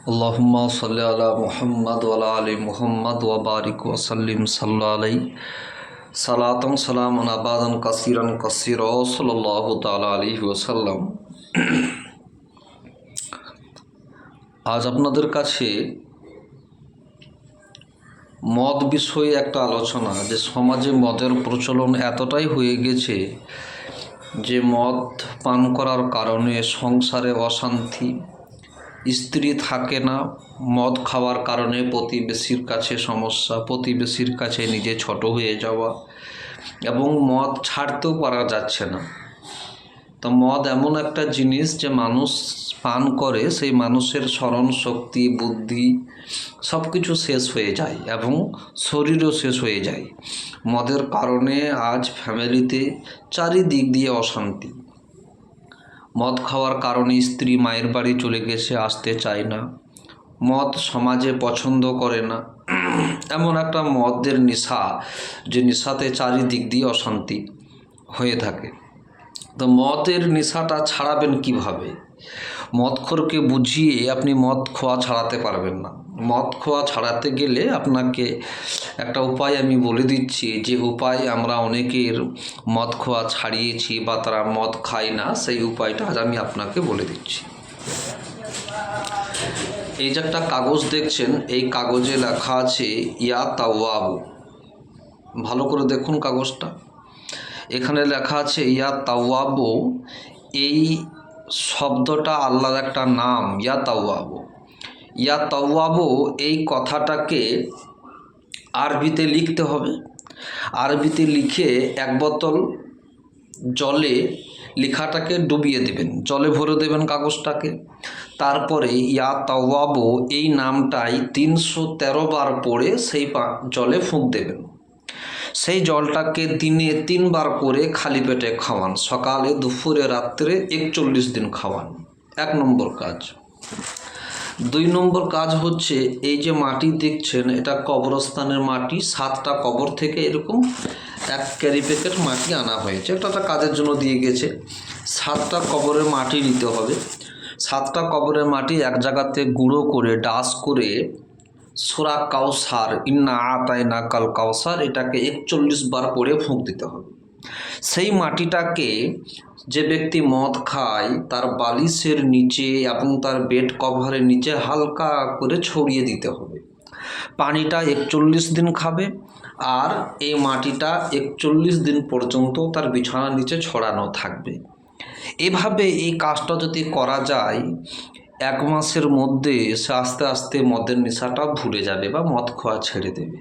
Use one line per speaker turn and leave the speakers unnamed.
আল্লাহম্মা সাল্লি আলা মুহাম্মদ ওয়ালা আলী মুহাম্মদ ওয়া বারিক ওয়াসাল্লিম সাল্লা আলাই সালাতম সালাম আবাদান কাসিরান কাসির সাল্লাহ তালা আলী ওয়াসাল্লাম আজ আপনাদের কাছে মদ বিষয়ে একটা আলোচনা, যে সমাজে মদের প্রচলন এতটাই হয়ে গেছে যে মদ পান করার কারণে সংসারে অশান্তি স্ত্রী থাকে না, মদ খাওয়ার কারণে প্রতিবেশীর কাছে সমস্যা, প্রতিবেশীর কাছে নিজে ছোট হয়ে যাওয়া এবং মদ ছাড়তেও পারা যাচ্ছে না। তো মদ এমন একটা জিনিস যে মানুষ পান করে, সেই মানুষের স্মরণ শক্তি, বুদ্ধি সব কিছু শেষ হয়ে যায় এবং শরীরও শেষ হয়ে যায়। মদের কারণে আজ ফ্যামিলিতে চারিদিক দিয়ে অশান্তি। মদ খাওয়ার কারণে স্ত্রী মায়ের বাড়ি চলে গেছে, আসতে চায় না। মদ সমাজে পছন্দ করে না। এমন একটা মদের নেশা, যে নেশাতে চারিদিক দিয়ে অশান্তি হয়ে থাকে। তো মদের নেশাটা ছাড়াবেন কীভাবে? মদখোরকে বুঝিয়ে আপনি মদ খোয়া ছাড়াতে পারবেন না। মদ খোয়া ছাড়াতে গেলে আপনাকে একটা উপায় আমি বলে দিচ্ছি যে উপায় আমরা অনেকের মদ খোয়া ছাড়িয়েছি বা তারা মদ খায় না, সেই উপায়টা আজ আমি আপনাকে বলে দিচ্ছি। এই যে একটা কাগজ দেখছেন, এই কাগজে লেখা আছে, ইয়া তাওয়াবু। ভালো করে দেখুন কাগজটা। এখানে লেখা আছে, ইয়া তাওয়াবু, এই শব্দটা আল্লাহর একটা নাম, ইয়া তাওয়াবু। ইয়া তাওয়াবু, এই কথাটাকে আরবিতে লিখতে হবে। আরবিতে লিখে এক বোতল জলে লেখাটাকে ডুবিয়ে দেবেন। জলে ভরে দেবেন কাগজটাকে। তারপরে ইয়া তাওয়াবো, এই নামটাই তিনশো তেরো বার পড়ে সেই জলে ফুঁক দেবেন। সেই জলটাকে দিনে তিনবার করে খালি পেটে খাওয়ান। সকালে, দুপুরে, রাত্রে একচল্লিশ দিন খাওয়ান। এক নম্বর কাজ। দুই নম্বর কাজ হচ্ছে এই যে মাটি দেখছেন, এটা কবরস্থানের মাটি, সাতটা কবর থেকে এরকম এক ক্যারি প্যাকেট মাটি আনা হয়েছে। এটা একটা কাজের জন্য দিয়ে গেছে। সাতটা কবরের মাটি নিতে হবে। সাতটা কবরের মাটি এক জায়গাতে গুঁড়ো করে, ডাস করে সোরা কাউসার, ইন্না আতায় না কাল কাউসার, এটাকে একচল্লিশ বার করে ফুঁক দিতে হবে। সেই মাটিটাকে যে ব্যক্তি মদ খায়, তার বালিশের নিচে এবং তার বেড কভারের নিচে হালকা করে ছড়িয়ে দিতে হবে। পানিটা একচল্লিশ দিন খাবে আর এই মাটিটা একচল্লিশ দিন পর্যন্ত তার বিছানার নিচে ছড়ানো থাকবে। এভাবে এই কাজটা যদি করা যায়, এক মাসের মধ্যে সে আস্তে আস্তে মদের নেশাটা ভুলে যাবে বা মদ খাওয়া ছেড়ে দেবে।